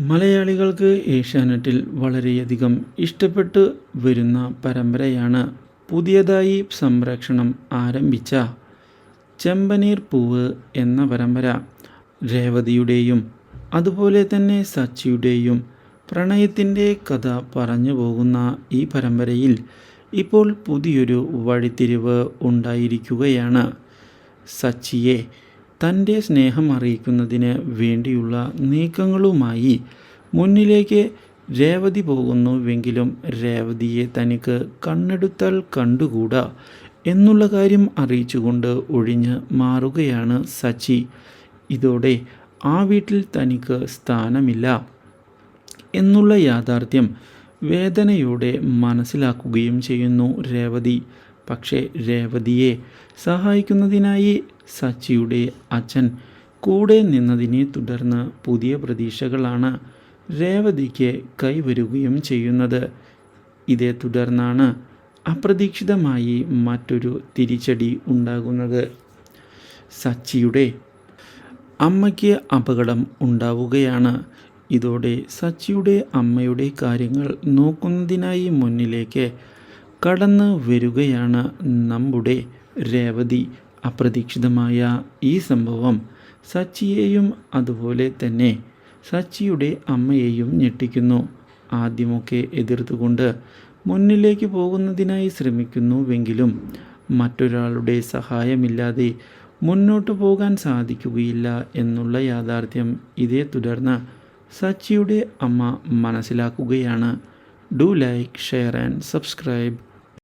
മലയാളികൾക്ക് ഏഷ്യാനെറ്റിൽ വളരെയധികം ഇഷ്ടപ്പെട്ട് വരുന്ന പരമ്പരയാണ് പുതിയതായി സംരക്ഷണം ആരംഭിച്ച ചെമ്പനീർ പൂവ് എന്ന പരമ്പര. രേവതിയുടെയും അതുപോലെ തന്നെ സച്ചിയുടെയും പ്രണയത്തിന്റെ കഥ പറഞ്ഞു പോകുന്ന ഈ പരമ്പരയിൽ ഇപ്പോൾ പുതിയൊരു വഴിത്തിരിവ് ഉണ്ടായിരിക്കുകയാണ്. സച്ചിയെ തന്റെ സ്നേഹം അറിയിക്കുന്നതിന് വേണ്ടിയുള്ള നീക്കങ്ങളുമായി മുന്നിലേക്ക് രേവതി പോകുന്നുവെങ്കിലും രേവതിയെ തനിക്ക് കണ്ണെടുത്താൽ കണ്ടുകൂടാ എന്നുള്ള കാര്യം അറിയിച്ചുകൊണ്ട് ഒഴിഞ്ഞ് മാറുകയാണ് സച്ചി. ഇതോടെ ആ വീട്ടിൽ തനിക്ക് സ്ഥാനമില്ല എന്നുള്ള യാഥാർത്ഥ്യം വേദനയോടെ മനസ്സിലാക്കുകയും ചെയ്യുന്നു രേവതി. പക്ഷേ രേവതിയെ സഹായിക്കുന്നതിനായി സച്ചിയുടെ അച്ഛൻ കൂടെ നിന്നതിനെ തുടർന്ന് പുതിയ പ്രതീക്ഷകളാണ് രേവതിക്ക് കൈവരുകയും ചെയ്യുന്നത്. ഇതേ തുടർന്നാണ് അപ്രതീക്ഷിതമായി മറ്റൊരു തിരിച്ചടി ഉണ്ടാകുന്നത്. സച്ചിയുടെ അമ്മയ്ക്ക് അപകടം ഉണ്ടാവുകയാണ്. ഇതോടെ സച്ചിയുടെ അമ്മയുടെ കാര്യങ്ങൾ നോക്കുന്നതിനായി മുന്നിലേക്ക് കടന്നു വരികയാണ് നമ്മുടെ രേവതി. അപ്രതീക്ഷിതമായ ഈ സംഭവം സച്ചിയെയും അതുപോലെ തന്നെ സച്ചിയുടെ അമ്മയെയും ഞെട്ടിക്കുന്നു. ആദ്യമൊക്കെ എതിർത്തുകൊണ്ട് മുന്നിലേക്ക് പോകുന്നതിനായി ശ്രമിക്കുന്നുവെങ്കിലും മറ്റൊരാളുടെ സഹായമില്ലാതെ മുന്നോട്ട് പോകാൻ സാധിക്കുകയില്ല എന്നുള്ള യാഥാർത്ഥ്യം ഇതേ തുടർന്ന് സച്ചിയുടെ അമ്മ മനസ്സിലാക്കുകയാണ്. Do like share and subscribe.